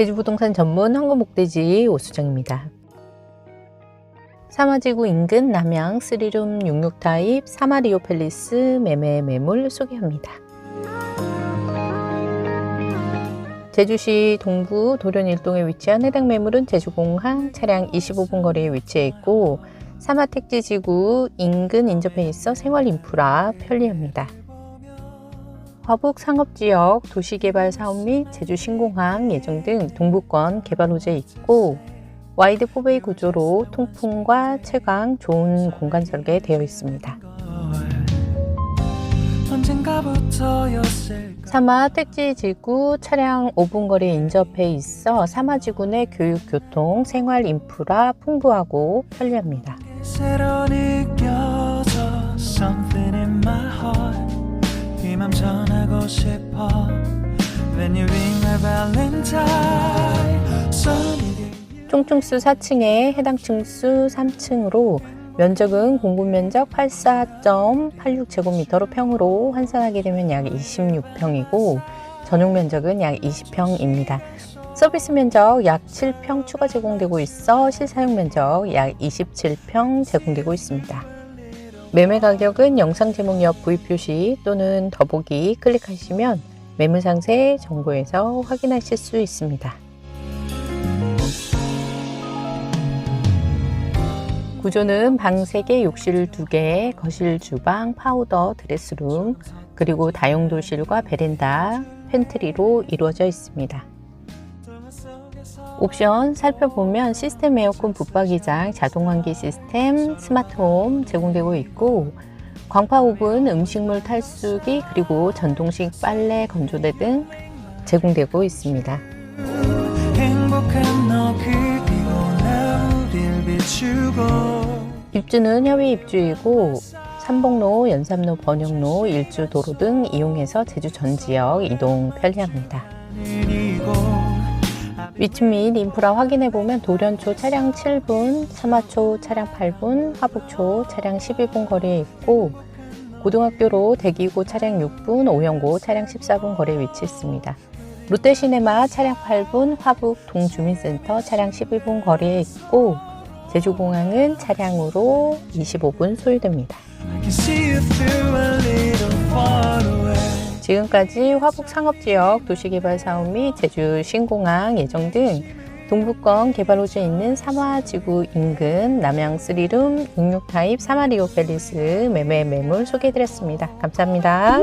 제주부동산 전문 황금목대지 오수정입니다. 사마지구 인근 남양 3룸 66타입 사마리오 팰리스 매매 매물 소개합니다. 제주시 동부 도련 일동에 위치한 해당 매물은 제주공항 차량 25분 거리에 위치해 있고 사마택지지구 인근 인접해 있어 생활 인프라 편리합니다. 화북 상업지역 도시개발 사업 및 제주 신공항 예정 등 동부권 개발 호재 있고 와이드 포베이 구조로 통풍과 채광 좋은 공간 설계되어 있습니다. 사마 택지 지구 차량 5분 거리에 인접해 있어 사마 지구 내 교육, 교통, 생활 인프라 풍부하고 편리합니다. 맘 전하고 싶어 When you ring my valentine 총층수 4층에 해당 층수 3층으로 면적은 공급 면적 84.86제곱미터로 평으로 환산하게 되면 약 26평이고 전용 면적은 약 20평입니다. 서비스 면적 약 7평 추가 제공되고 있어 실사용 면적 약 27평 제공되고 있습니다. 매매 가격은 영상 제목 옆 V 표시 또는 더보기 클릭하시면 매물 상세 정보에서 확인하실 수 있습니다. 구조는 방 3개, 욕실 2개, 거실, 주방, 파우더, 드레스룸, 그리고 다용도실과 베란다, 팬트리로 이루어져 있습니다. 옵션 살펴보면 시스템 에어컨 붙박이장, 자동환기 시스템, 스마트홈 제공되고 있고 광파 오븐, 음식물 탈수기, 그리고 전동식 빨래 건조대 등 제공되고 있습니다. 입주는 협의 입주이고 삼복로, 연삼로, 번영로, 일주 도로 등 이용해서 제주 전 지역 이동 편리합니다. 위치 및 인프라 확인해 보면 도련초 차량 7분, 사마초 차량 8분, 화북초 차량 12분 거리에 있고 고등학교로 대기고 차량 6분, 오영고 차량 14분 거리에 위치했습니다. 롯데시네마 차량 8분, 화북 동주민센터 차량 12분 거리에 있고 제주공항은 차량으로 25분 소요됩니다. 지금까지 화북 상업지역 도시개발 사업 및 제주 신공항 예정 등 동부권 개발 호재에 있는 사마지구 인근 남양 3룸 66타입 사마리오 팰리스 매매 매물 소개해드렸습니다. 감사합니다.